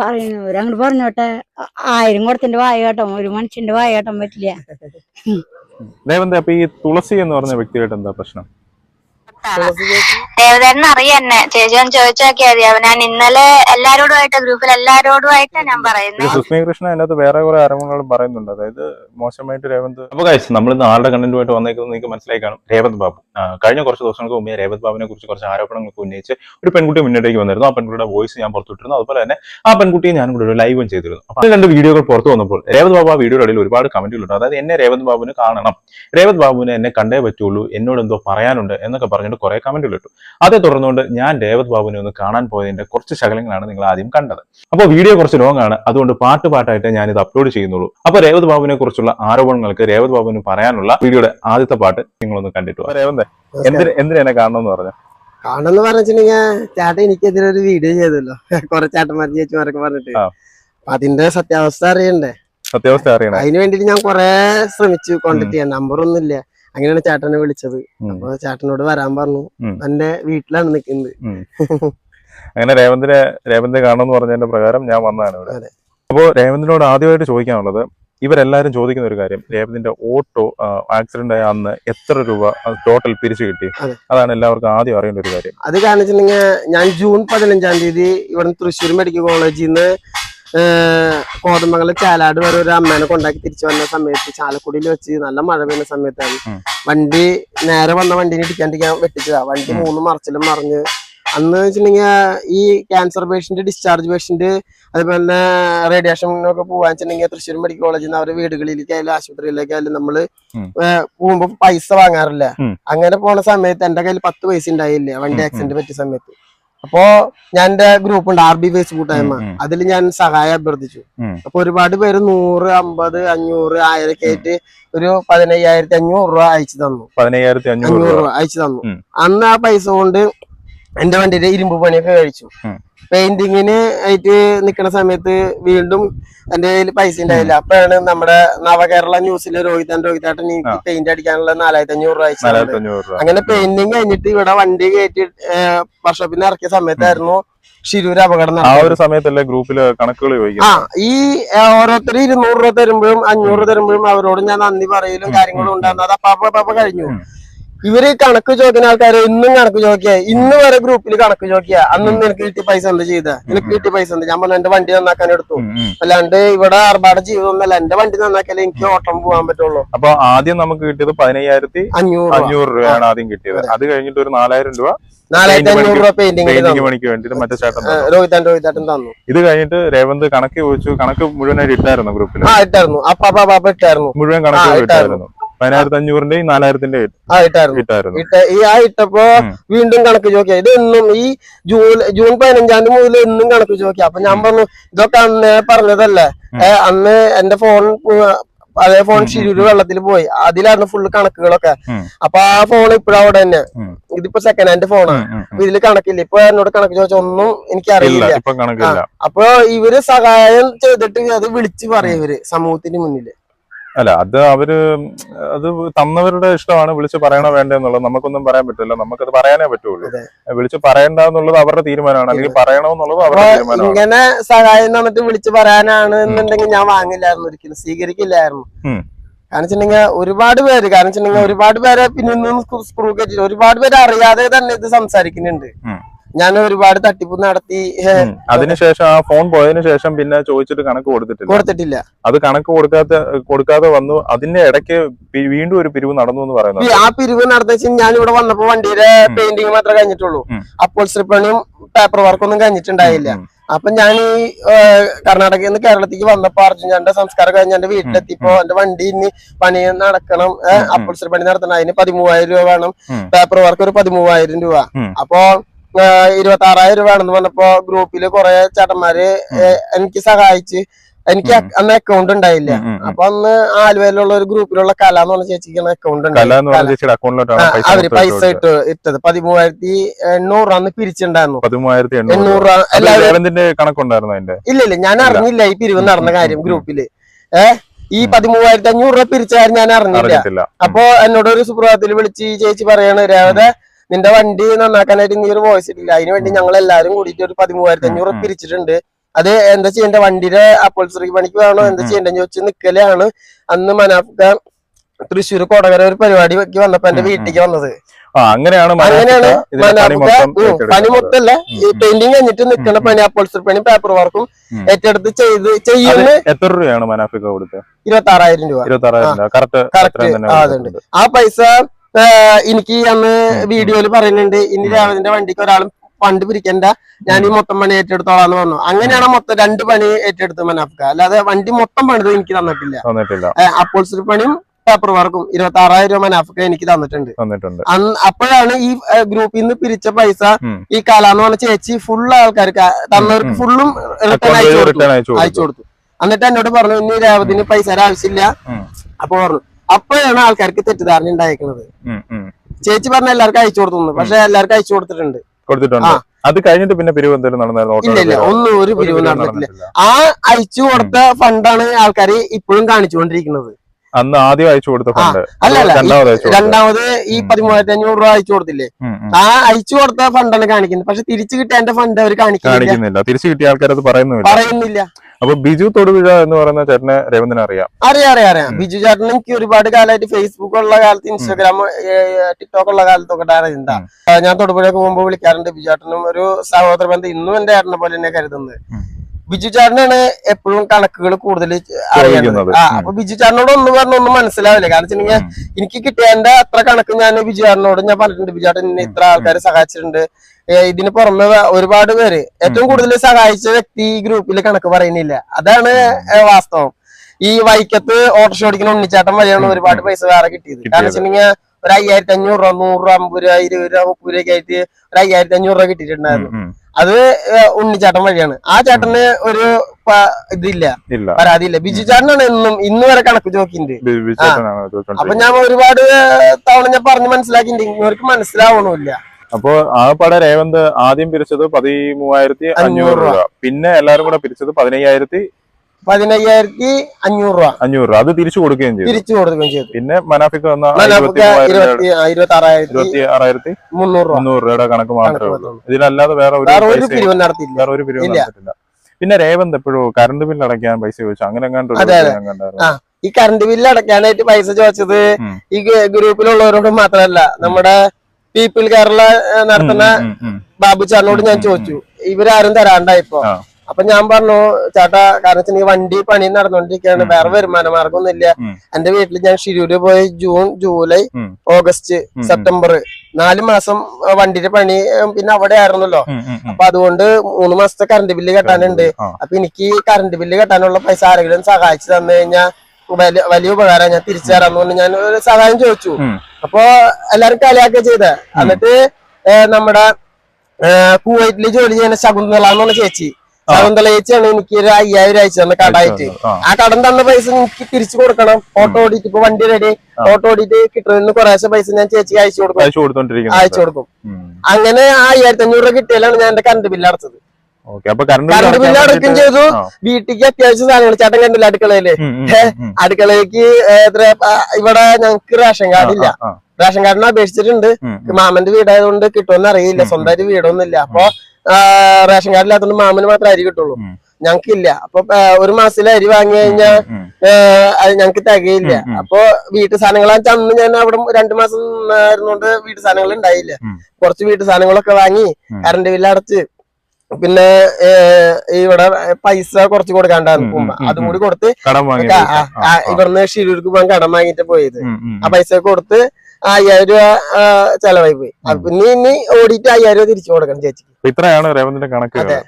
പറയുന്നവര് അങ്ങോട്ട് പറഞ്ഞോട്ടെ ആയിരം കുടത്തിന്റെ വായ കേട്ടോ ഒരു മനുഷ്യന്റെ വായ കേട്ടാൻ പറ്റില്ല. ദേവന്ത ഈ തുളസി എന്ന് പറഞ്ഞ വ്യക്തിയായിട്ട് എന്താ പ്രശ്നം? ദേവതേട്ടൻ അറിയന്നെ എന്നെ. ചേച്ചി ഒന്ന് ചോദിച്ചാക്കിയാ മതി അവൻ ഞാൻ ഇന്നലെ എല്ലാരോടുമായിട്ട് ഗ്രൂപ്പിൽ എല്ലാരോടുമായിട്ട് ഞാൻ പറയുന്നത് സുസ്മി കൃഷ്ണ അതിനകത്ത് വേറെ കുറെ അറിവുകളും പറയുന്നുണ്ട്. അതായത് മോശമായിട്ട് രേവന്ത് അപ്പൊ കഴിച്ച് നമ്മൾ ഇന്ന് ആളുടെ കണ്ടന്റുമായിട്ട് വന്നേക്കുന്നത് നിങ്ങൾക്ക് മനസ്സിലായി കാണും. രേവന്ത് ബാബു. കഴിഞ്ഞ കുറച്ച് ദിവസങ്ങൾക്ക് മുമ്പേ രേവത് ബാബുവിനെ കുറിച്ച് കുറച്ച് ആരോപണങ്ങൾക്ക് ഉന്നയിച്ച് ഒരു പെൺകുട്ടി മുന്നിലേക്ക് വന്നിരുന്നു. ആ പെൺകുട്ടിയുടെ വോയിസ് ഞാൻ പുറത്തുവിട്ടിരുന്നു. അതുപോലെ തന്നെ ആ പെൺകുട്ടിയെ ഞാൻ കൂടെ ഒരു ലൈവും ചെയ്തിരുന്നു. അപ്പൊ രണ്ട് വീഡിയോകൾ പുറത്തു വന്നപ്പോൾ രേവത് ബാബു ആ വീഡിയോയുടെ ഇടയിൽ ഒരുപാട് കമന്റുകളുണ്ട് അതായത് എന്നെ രേവന്ത് ബാബുവിന് കാണണം. രേവത് ബാബുവിനെ എന്നെ കണ്ടേ പറ്റുള്ളൂ. എന്നോട് എന്തോ പറയാനുണ്ട് എന്നൊക്കെ പറഞ്ഞിട്ട് കുറെ കമന്റുകൾ ഇട്ടു. അതേ തുടർന്നുകൊണ്ട് ഞാൻ രേവത് ബാബുവിനെ ഒന്ന് കാണാൻ പോയതിന്റെ കുറച്ച് ശകലങ്ങളാണ് നിങ്ങൾ ആദ്യം കണ്ടത്. അപ്പോൾ വീഡിയോ കുറച്ച് ലോങ് ആണ് അതുകൊണ്ട് പാട്ട് പാട്ടായിട്ട് ഞാൻ ഇത് അപ്ലോഡ് ചെയ്യുന്നുള്ളൂ. അപ്പൊ രേവത് ബാബുവിനെ കുറിച്ചുള്ള ആരോപണങ്ങൾക്ക് രേവത് ബാബുവിന് പറയാനുള്ള വീഡിയോയുടെ ആദ്യത്തെ പാട്ട് നിങ്ങളൊന്ന് കണ്ടിട്ടു രേവന്തെ എന്തിന് എന്തിനാ കാണണമെന്ന് കാണണം എന്ന് പറഞ്ഞു? കാണണമെന്ന് പറഞ്ഞിട്ടുണ്ടെങ്കിൽ ചേട്ടൻ എനിക്കെതിരെ ഒരു വീഡിയോ ചെയ്തല്ലോ. കുറെ ചേട്ടന്മാർ ചേച്ചിമാരൊക്കെ പറഞ്ഞിട്ട്. അപ്പൊ അതിന്റെ സത്യാവസ്ഥ അറിയണ്ടേ? സത്യാവസ്ഥ അറിയണേ. അതിന് വേണ്ടിട്ട് ഞാൻ കൊറേ ശ്രമിച്ചു കോണ്ടാക്ട് ചെയ്യാൻ നമ്പർ ഒന്നും ഇല്ല അങ്ങനെയാണ് ചേട്ടനെ വിളിച്ചത്. അപ്പൊ ചേട്ടനോട് വരാൻ പറഞ്ഞു. എന്റെ വീട്ടിലാണ് നിൽക്കുന്നത് അങ്ങനെ രേവന്തിനെ രേവന്തി കാണണമെന്ന് പറഞ്ഞതിന്റെ പ്രകാരം ഞാൻ വന്നതാണ് ഇവിടെ. അപ്പോൾ രേവന്തിനോട് ആദ്യമായിട്ട് ചോദിക്കാനുള്ളത് ഇവരെല്ലാരും ചോദിക്കുന്ന ഒരു കാര്യം രേവന്തിന്റെ ഓട്ടോ ആക്സിഡന്റ് ആയ അന്ന് എത്ര രൂപ ടോട്ടൽ പിരിച്ചു കിട്ടി? അതാണ് എല്ലാവർക്കും ആദ്യം അറിയേണ്ട ഒരു കാര്യം. അത് കാണിച്ചിട്ടുണ്ടെങ്കിൽ ഞാൻ ജൂൺ പതിനഞ്ചാം തീയതി ഇവിടെ തൃശ്ശൂർ മെഡിക്കൽ കോളേജിൽ നിന്ന് കോതമംഗലം ചാലാട് വരെ ഒരു അമ്മേനെ കൊണ്ടാക്കി തിരിച്ചു വന്ന സമയത്ത് ചാലക്കുടിയിൽ വെച്ച് നല്ല മഴ പെയ്യുന്ന സമയത്താണ്. വണ്ടി നേരെ വന്ന വണ്ടിനെ ഇടിക്കാണ്ടിരിക്കാൻ വെട്ടിച്ചതാ. വണ്ടി മൂന്ന് മറച്ചിലും മറിഞ്ഞ്. അന്ന് വെച്ചിട്ടുണ്ടെങ്കിൽ ഈ ക്യാൻസർ പേഷ്യന്റ് ഡിസ്ചാർജ് പേഷ്യന്റ് അതുപോലെ തന്നെ റേഡിയേഷനൊക്കെ പോകാൻ വെച്ചിട്ടുണ്ടെങ്കിൽ തൃശ്ശൂർ മെഡിക്കൽ കോളേജിൽ നിന്ന് അവരുടെ വീടുകളിലേക്കായാലും ആശുപത്രിയിലേക്കായാലും നമ്മൾ പോകുമ്പോ പൈസ വാങ്ങാറില്ല. അങ്ങനെ പോണ സമയത്ത് എന്റെ കയ്യിൽ പത്ത് പൈസ ഉണ്ടായില്ല വണ്ടി ആക്സിഡന്റ് പറ്റിയ സമയത്ത്. അപ്പോ ഞാൻ എന്റെ ഗ്രൂപ്പ് ഉണ്ട് ആർ ബി ഫേസ്ബുക്ക് ടൈം. അതിൽ ഞാൻ സഹായം അഭ്യർത്ഥിച്ചു. അപ്പൊ ഒരുപാട് പേര് നൂറ് അമ്പത് അഞ്ഞൂറ് ആയിരം ഒക്കെ ആയിട്ട് ഒരു പതിനയ്യായിരത്തി അഞ്ഞൂറ് രൂപ അയച്ചു തന്നു. പതിനയ്യായിരത്തി അഞ്ഞൂറ് രൂപ. അയച്ചു തന്നു. അന്ന് ആ പൈസ കൊണ്ട് എന്റെ വണ്ടിയുടെ ഇരുമ്പ് പണിയൊക്കെ കഴിച്ചു. പെയിന്റിങ്ങിന് ആയിട്ട് നിക്കണ സമയത്ത് വീണ്ടും എന്റെ കയ്യിൽ പൈസ ഉണ്ടായില്ല. അപ്പോഴാണ് നമ്മുടെ നവകേരള ന്യൂസിലെ രോഹിതൻ രോഹിതാട്ടൻ എനിക്ക് പെയിന്റ് അടിക്കാനുള്ള നാലായിരത്തി അഞ്ഞൂറ് രൂപ അയച്ചു. അങ്ങനെ പെയിന്റിങ് കഴിഞ്ഞിട്ട് ഇവിടെ വണ്ടി കയറ്റി വർഷോപ്പിന് ഇറക്കിയ സമയത്തായിരുന്നു ശിരൂര് അപകടം ആ ഒരു സമയത്തല്ലേ ഗ്രൂപ്പിൽ കണക്കുകൾ ആ ഈ ഓരോരുത്തർ ഇരുന്നൂറ് രൂപ തരുമ്പോഴും അഞ്ഞൂറ് തരുമ്പോഴും അവരോട് ഞാൻ നന്ദി പറയലും കാര്യങ്ങളും ഉണ്ടായിരുന്നു. അപ്പൊ അപ്പാപ്പ കഴിഞ്ഞു. ഇവർ കണക്ക് ചോദിക്കുന്ന ആൾക്കാര് ഇന്നും കണക്ക് ചോദിക്കുക. ഇന്ന് വരെ ഗ്രൂപ്പിൽ കണക്ക് ചോദിക്കുക. അന്നും നിനക്ക് കിട്ടിയ പൈസ എന്ത് ചെയ്ത? നിനക്ക് കിട്ടിയ പൈസ എന്ത്? ഞാൻ പറഞ്ഞു എന്റെ വണ്ടി നന്നാക്കാൻ എടുത്തു. അല്ലാണ്ട് ഇവിടെ ആർഭാട ജീവിതമൊന്നുമല്ല എന്റെ വണ്ടി നന്നാക്കിയാലേ എനിക്ക് ഓട്ടം പോകാൻ പറ്റുള്ളൂ. അപ്പൊ ആദ്യം നമുക്ക് കിട്ടിയത് പതിനയ്യായിരത്തി അഞ്ഞൂറ് അഞ്ഞൂറ് രൂപയാണ് ആദ്യം കിട്ടിയത്. അത്. കഴിഞ്ഞിട്ട് ഒരു നാലായിരം രൂപ നാലായിരത്തി അഞ്ഞൂറ് രൂപ പെയിന്റിംഗ് മറ്റേ ചേട്ടൻ തന്നു. രോഹിതൻ രോഹിതേട്ടൻ തന്നു. ഇത് കഴിഞ്ഞിട്ട് രേവന്ത് കണക്ക് ചോദിച്ചു. കണക്ക് മുഴുവനായിട്ട് ഇട്ടായിരുന്നു ഗ്രൂപ്പിൽ ആ ഇട്ടായിരുന്നു. മുഴുവൻ കണക്ക് ഇട്ടായിരുന്നു. പതിനായിരത്തി അഞ്ഞൂറിന്റെയും നാലായിരത്തിന്റെ ആയിട്ടായിരുന്നു ഇട്ടായിരുന്നു. ഈ ആ ഇട്ടപ്പോ വീണ്ടും കണക്ക് ചോദിക്കുക. ഇത് എന്നും ഈ ജൂൺ ജൂൺ പതിനഞ്ചാം തീയതി മുതൽ എന്നും കണക്ക് ചോദിക്കുക. അപ്പൊ ഞാൻ പറഞ്ഞു ഇതൊക്കെ അന്ന് പറഞ്ഞതല്ലേ? അന്ന് എന്റെ ഫോൺ അതേ ഫോൺ ശിരൂര് വെള്ളത്തിൽ പോയി. അതിലായിരുന്നു ഫുള്ള് കണക്കുകളൊക്കെ. അപ്പൊ ആ ഫോൺ ഇപ്പോഴും അവിടെ തന്നെ. ഇതിപ്പോ സെക്കൻഡ് ഹാൻഡ് ഫോണാണ്. അപ്പൊ ഇതിൽ കണക്കില്ല. ഇപ്പൊ എന്നോട് കണക്ക് ചോദിച്ചൊന്നും എനിക്ക് അറിയില്ല അപ്പൊ ഇവർ സഹായം ചെയ്തിട്ട് അത് വിളിച്ചു പറയും ഇവർ സമൂഹത്തിന് മുന്നിൽ. അല്ല അത് അവർ അത് തന്നവരുടെ ഇഷ്ടമാണ് വിളിച്ച് പറയണോ വേണ്ടെന്നുള്ളത് നമുക്കൊന്നും പറയാൻ പറ്റില്ല. നമുക്കത് പറയാനേ പറ്റുള്ളൂ. വിളിച്ച് പറയണ്ട എന്നുള്ളത് അവരുടെ തീരുമാനമാണ്. അല്ലെങ്കിൽ പറയണോ എന്നുള്ളത് അവരുടെ തീരുമാനമാണ്. ഇങ്ങനെ സഹായം തന്നിട്ട് വിളിച്ച് പറയാനാണ് എന്നുണ്ടെങ്കിൽ ഞാൻ വാങ്ങില്ലായിരുന്നു ഒരിക്കലും. സ്വീകരിക്കില്ലായിരുന്നു. വെച്ചിട്ടുണ്ടെങ്കിൽ ഒരുപാട് പേര് കാരണം വെച്ചിട്ടുണ്ടെങ്കിൽ ഒരുപാട് പേരെ പിന്നെ സ്ക്രൂ കെറ്റിട്ട് ഒരുപാട് പേര് അറിയാതെ തന്നെ ഇത് സംസാരിക്കുന്നുണ്ട്. ഞാൻ ഒരുപാട് തട്ടിപ്പ് നടത്തി. അതിനുശേഷം ആ ഫോൺ പോയതിനു ശേഷം പിന്നെ ചോദിച്ചിട്ട് കണക്ക് കൊടുത്തിട്ടില്ല. കൊടുത്തിട്ടില്ല. അത് കണക്ക് കൊടുക്കാത്ത കൊടുക്കാതെ വന്നു. അതിന്റെ ഇടയ്ക്ക് വീണ്ടും ഒരു പിരിവ് നടന്നു എന്ന് പറയുന്നത്. ആ പിരിവ് നടന്ന ഞാൻ ഇവിടെ വന്നപ്പോ വണ്ടിയുടെ പെയിന്റിങ് മാത്രമേ കഴിഞ്ഞിട്ടുള്ളൂ. അപ്പോൾ പണിയും പേപ്പർ വർക്കൊന്നും കഴിഞ്ഞിട്ടുണ്ടായില്ല. അപ്പൊ ഞാൻ ഈ കർണാടകയിൽ നിന്ന് കേരളത്തിലേക്ക് വന്നപ്പോ അർജുൻ സംസ്കാരം കഴിഞ്ഞ എന്റെ വീട്ടിലെത്തിയപ്പോ എന്റെ വണ്ടി ഇനി പണി നടക്കണം. അപ്പോൾ പണി നടത്തണം. അതിന് പതിമൂവായിരം രൂപ വേണം. പേപ്പർ വർക്ക് ഒരു പതിമൂവായിരം രൂപ. അപ്പോ ഇരുപത്തി ആറായിരം രൂപ വേണമെന്ന് പറഞ്ഞപ്പോ ഗ്രൂപ്പിൽ കുറെ ചേട്ടന്മാര് എനിക്ക് സഹായിച്ച് എനിക്ക്. അന്ന് അക്കൗണ്ട് ഉണ്ടായില്ല. അപ്പൊ അന്ന് ആലുവയിലുള്ള ഒരു ഗ്രൂപ്പിലുള്ള കല എന്ന് പറഞ്ഞ ചേച്ചിക്ക് അക്കൗണ്ട് ഉണ്ടായി. അവർ പൈസ. ഇട്ട് ഇട്ടത്. പതിമൂവായിരത്തി എണ്ണൂറ് അന്ന് രൂപ. എല്ലാവരും കണക്കുണ്ടായിരുന്നു അതിന്റെ? ഇല്ല ഇല്ല. ഞാൻ അറിഞ്ഞില്ല ഈ പിരിവ് നടന്ന കാര്യം ഗ്രൂപ്പിൽ. ഏഹ് ഈ. പതിമൂവായിരത്തി അഞ്ഞൂറ് രൂപ പിരിച്ച കാര്യം ഞാൻ അറിഞ്ഞില്ല. അപ്പൊ എന്നോട് ഒരു സുപ്രഭാതത്തിൽ വിളിച്ച് ഈ ചേച്ചി പറയാണ് രേവത നിന്റെ വണ്ടി നന്നാക്കാനായിട്ട് നീ ഒരു വോയിസ് ഇട്ടില്ല. അതിന് വേണ്ടി ഞങ്ങൾ എല്ലാവരും കൂടിയിട്ട് ഒരു പതിമൂവായിരത്തി അഞ്ഞൂറ് പിരിച്ചിട്ടുണ്ട് അത് എന്താ ചെയ്യേണ്ട? വണ്ടിയുടെ അപ്പോൾസറി പണിക്ക് വേണോ? എന്താ. ചെയ്യേണ്ടെന്ന് ചോദിച്ച് നിക്കലാണ്. അന്ന് മനാഫ്ക തൃശ്ശൂർ കൊടകര ഒരു പരിപാടി വെക്കി വന്നപ്പോ എന്റെ. വീട്ടിലേക്ക് വന്നത്. അങ്ങനെയാണ് അങ്ങനെയാണ് മനാഫ്ക. പണി മൊത്തല്ല. പെയിന്റിങ് കഴിഞ്ഞിട്ട് നിൽക്കുന്ന പണി അപ്പോൾസറി പണി പേപ്പർ വർക്കും ഏറ്റെടുത്ത് ചെയ്ത് ചെയ്യുന്ന എത്ര രൂപയാണ് മനാഫിക്ക കൊടുത്തത്? ഇരുപത്തി ആറായിരം രൂപ. ഇരുപത്തി ആറായിരം രൂപ. Correct Correct. അത്രയും ആ, പൈസ എനിക്ക് അന്ന് വീഡിയോയിൽ പറയുന്നുണ്ട് ഇനി. രാവിലെ വണ്ടിക്ക് ഒരാളും ഫണ്ട് പിരിക്കണ്ട ഞാൻ ഈ മൊത്തം പണി ഏറ്റെടുത്തോളാന്ന് പറഞ്ഞു. അങ്ങനെയാണ് മൊത്തം രണ്ട് പണി ഏറ്റെടുത്ത് മനാഫ്ക. അല്ലാതെ വണ്ടി മൊത്തം പണിത് എനിക്ക് തന്നിട്ടില്ല. അപ്പോൾസറി പണിയും പേപ്പർ വർക്കും ഇരുപത്തി ആറായിരം രൂപ മനാഫ്ക എനിക്ക് തന്നിട്ടുണ്ട്. അപ്പോഴാണ് ഈ ഗ്രൂപ്പിൽ നിന്ന് പിരിച്ച പൈസ. ഈ കലാന്ന് പറഞ്ഞ ചേച്ചി ഫുൾ ആൾക്കാർക്ക് തന്നവർക്ക്. ഫുള്ളും റിട്ടേൺ അയച്ചു കൊടുത്തു. അയച്ചു കൊടുത്തു. എന്നിട്ട് എന്നോട് പറഞ്ഞു ഇനി രേവതിന് പൈസ ആവശ്യമില്ല. അപ്പൊ പറഞ്ഞു അപ്പോഴാണ് ആൾക്കാർക്ക് തെറ്റിദ്ധാരണ ഉണ്ടായിരിക്കുന്നത്. ചേച്ചി പറഞ്ഞ എല്ലാവർക്കും അയച്ചു കൊടുത്തു. പക്ഷെ എല്ലാവർക്കും അയച്ചു കൊടുത്തിട്ടുണ്ട്. കൊടുത്തിട്ടുണ്ട്. അത് കഴിഞ്ഞിട്ട് പിന്നെ പിരിവ് എന്തെങ്കിലും നടന്നായിരുന്നു? ഒന്നും ഒരു പിരിവ് നടന്നിട്ടില്ല. ആ അയച്ചു കൊടുത്ത ഫണ്ടാണ് ആൾക്കാർ ഇപ്പോഴും കാണിച്ചുകൊണ്ടിരിക്കുന്നത്. അന്ന് ആദ്യം അയച്ചു കൊടുത്ത ഫണ്ട്. അല്ല അല്ല രണ്ടാമത് ഈ. പതിമൂവായിരത്തി അഞ്ഞൂറ് രൂപ അയച്ചു കൊടുത്തില്ലേ. ആ അയച്ചു കൊടുത്ത ഫണ്ടാണ് കാണിക്കുന്നത്. പക്ഷെ തിരിച്ചു കിട്ടിയ എന്റെ ഫണ്ട് അവർ കാണിക്കുന്നില്ല. തിരിച്ചു കിട്ടിയ ആൾക്കാർ അത് പറയുന്നില്ല. അപ്പൊ ബിജു തൊടുപുഴ എന്ന് പറയുന്ന ചേട്ടനെ രവീന്ദ്രൻ അറിയാം. അറിയാം അറിയാം അറിയാം. ബിജു ചേട്ടൻ എനിക്ക് ഒരുപാട് കാലമായിട്ട് ഫേസ്ബുക്ക് ഉള്ള കാലത്ത് ഇൻസ്റ്റാഗ്രാം ടിക്ടോക്ക് ഉള്ള കാലത്തൊക്കെ ഞാൻ തൊടുപുഴയൊക്കെ പോകുമ്പോൾ വിളിക്കാറുണ്ട് ബിജു ചേട്ടനും ഒരു സഹോദര ബന്ധം ഇന്നും എന്റെ ചേട്ടനെ പോലെ തന്നെ കരുതുന്നത്. ബിജു ചാറിനാണ് എപ്പോഴും കണക്കുകൾ കൂടുതൽ അറിയുന്നത്. ആ. അപ്പൊ ബിജു ചാറിനോട് ഒന്നും പറഞ്ഞ ഒന്നും മനസ്സിലാവില്ല. കാരണം വെച്ചിട്ടുണ്ടെങ്കിൽ. എനിക്ക് കിട്ടിയതിന്റെ അത്ര കണക്ക് ഞാൻ ബിജു ചാറിനോട് ഞാൻ പറഞ്ഞിട്ടുണ്ട്. ബിജു ചാട്ടൻ എന്നെ ഇത്ര ആൾക്കാരെ സഹായിച്ചിട്ടുണ്ട്. ഇതിന് പുറമെ ഒരുപാട് പേര് ഏറ്റവും കൂടുതൽ സഹായിച്ച വ്യക്തി ഈ ഗ്രൂപ്പിൽ കണക്ക് പറയുന്നില്ല. അതാണ് വാസ്തവം. ഈ വൈക്കത്ത് ഓട്ടോ ഓടിക്കുന്ന ഉണ്ണിച്ചാട്ടം വഴിയാണ് ഒരുപാട് പൈസ വേറെ കിട്ടിയത്. കാരണം വെച്ചിട്ടുണ്ടെങ്കിൽ ഒരു അയ്യായിരത്തി അഞ്ഞൂറ് രൂപ നൂറ് രൂപ അമ്പത് രൂപ ഇരുപത് രൂപ മുപ്പത് രൂപ ആയിട്ട് ഒരു അയ്യായിരത്തി അഞ്ഞൂറ് രൂപ കിട്ടിയിട്ടുണ്ടായിരുന്നു. അത് ഏ, ഉണ്ണിച്ചാട്ടം വഴിയാണ്. ആ ചേട്ടന് ഒരു ഇതില്ല. പരാതിയില്ല. ബിജു ചേട്ടനാണ് എന്നും ഇന്ന് വരെ കണക്ക് ചോക്കിണ്ട് അപ്പൊ ഞാൻ ഒരുപാട് തവണ ഞാൻ പറഞ്ഞ് മനസ്സിലാക്കിണ്ട്. ഇവർക്ക് മനസ്സിലാവണമില്ല. അപ്പൊ പട രേവന്ത് ആദ്യം പിരിച്ചത് പതിമൂവായിരത്തി അഞ്ഞൂറ് രൂപ. പിന്നെ എല്ലാരും കൂടെ പിരിച്ചത് പതിനയ്യായിരത്തി പതിനയ്യായിരത്തി അഞ്ഞൂറ് രൂപ അഞ്ഞൂറ് രൂപ അത് തിരിച്ചു കൊടുക്കുകയും ചെയ്തു തിരിച്ചു കൊടുക്കുകയും ചെയ്തു പിന്നെ മനാഫിക്ക് വന്ന ഇരുപത്തി ആറായിരത്തി മുന്നൂറ് മുന്നൂറ് രൂപയുടെ കണക്ക് മാത്രമേ ഉള്ളൂ. ഇതിലല്ലാതെ വേറെ ഒരു പിരിവ് നടത്തിയില്ല വേറെ ഒരു പിരിവ്. പിന്നെ രേവന്ത് എപ്പോഴും കറണ്ട് ബില്ല് അടയ്ക്കാൻ പൈസ ചോദിച്ചു അങ്ങനെ എങ്ങാണ്ട്. ഈ കറണ്ട് ബില്ല് അടയ്ക്കാനായിട്ട് പൈസ ചോദിച്ചത്. ഈ ഗ്രൂ- ഗ്രൂപ്പിലുള്ളവരോട് മാത്രമല്ല നമ്മുടെ പീപ്പിൾ കേരള നടത്തുന്ന. ബാബു ചാറിനോട് ഞാൻ ചോദിച്ചു ഇവരാരും തരാണ്ടായിപ്പോ. അപ്പൊ ഞാൻ പറഞ്ഞു ചേട്ടാ കാരണം വെച്ചാൽ വണ്ടി പണി നടന്നുകൊണ്ടിരിക്കുകയാണ് ഉം, വേറെ വരുമാന മാർഗമൊന്നും ഇല്ല എന്റെ വീട്ടിൽ ഞാൻ ഷിരൂര് പോയി ജൂൺ ജൂലൈ ഓഗസ്റ്റ് സെപ്റ്റംബർ നാല് മാസം വണ്ടിയുടെ പണി പിന്നെ അവിടെ ആയിരുന്നല്ലോ. അപ്പൊ അതുകൊണ്ട് മൂന്ന് മാസത്തെ കറണ്ട് ബില്ല് കെട്ടാനുണ്ട്. അപ്പൊ എനിക്ക് കറണ്ട് ബില്ല് കെട്ടാനുള്ള പൈസ ആരെങ്കിലും സഹായിച്ചു തന്നു കഴിഞ്ഞാൽ വലിയ വലിയ ഉപകാരം ഞാൻ തിരിച്ചു തരാന്ന് പറഞ്ഞ് ഞാൻ ഒരു സഹായം ചോദിച്ചു. അപ്പോ എല്ലാരും കളിയാക്കുക ചെയ്ത. എന്നിട്ട് നമ്മുടെ കുവൈറ്റിൽ ജോലി ചെയ്യുന്ന ശകുന്തള എന്ന് പറഞ്ഞ ചേച്ചി. ശകുന്തള ചേച്ചിയാണ് എനിക്ക് ഒരു അയ്യായിരം അയച്ചു തന്ന. കടായിട്ട് ആ. കടം തന്ന പൈസ എനിക്ക് തിരിച്ചു കൊടുക്കണം. ഓട്ടോ ഓടിയിട്ട് ഇപ്പൊ വണ്ടി റെഡി. ഓട്ടോ ഓടിയിട്ട് കിട്ടുന്ന കുറേശ്ശെ പൈസ ഞാൻ ചേച്ചിക്ക് അയച്ചു കൊടുക്കും. അയച്ചു കൊടുക്കും. അങ്ങനെ ആ അയ്യായിരത്തി അഞ്ഞൂറ് രൂപ കിട്ടിയാലാണ് ഞാൻ എന്റെ കറണ്ട് ബില്ല് അടച്ചത്. കറണ്ട് ബില്ല് അടക്കം ചെയ്തു. വീട്ടിലേക്ക് അത്യാവശ്യം സാധനങ്ങൾ. ചേട്ടൻ കണ്ടില്ല അടുക്കളയിൽ? അടുക്കളയ്ക്ക് എത്ര ഇവിടെ ഞങ്ങക്ക് റേഷൻ കാർഡ് ഇല്ല. റേഷൻ കാർഡിനെ അപേക്ഷിച്ചിട്ടുണ്ട്. മാമന്റെ വീടായതുകൊണ്ട് കിട്ടുമെന്ന് അറിയില്ല. സ്വന്തമായിട്ട് വീടൊന്നും ഇല്ല അപ്പൊ റേഷൻ കാർഡ് ഇല്ലാത്തതുകൊണ്ട് മാമന് മാത്രമേ അരി കിട്ടുള്ളൂ. ഞങ്ങൾക്കില്ല അപ്പൊ ഒരു മാസത്തിലെ അരി വാങ്ങി കഴിഞ്ഞാൽ അത് ഞങ്ങക്ക് തികയില്ല. അപ്പൊ വീട്ടു സാധനങ്ങൾ അന്ന് ഞാൻ അവിടെ രണ്ടു മാസം ആയിരുന്നോണ്ട് വീട്ടു സാധനങ്ങൾ ഉണ്ടായില്ല കുറച്ച് വീട്ടു സാധനങ്ങളൊക്കെ വാങ്ങി. കറണ്ട് ബില്ല് അടച്ച്. പിന്നെ ഇവിടെ പൈസ കുറച്ച് കൊടുക്കാണ്ടായിരുന്നു അതും കൂടി കൊടുത്ത് ഇവിടുന്ന് ഷിരൂർക്ക് പോകാൻ കടം വാങ്ങിട്ട് പോയത്. ആ പൈസ കൊടുത്ത് അയ്യായിരം രൂപ ചെലവായി പോയി. പിന്നെ ഇനി ഓടിയിട്ട് അയ്യായിരം രൂപ തിരിച്ചു കൊടുക്കണം ചേച്ചിക്ക്. ഇത്രയാണ് രേവന്തിന്റെ കണക്ക്. അതെ.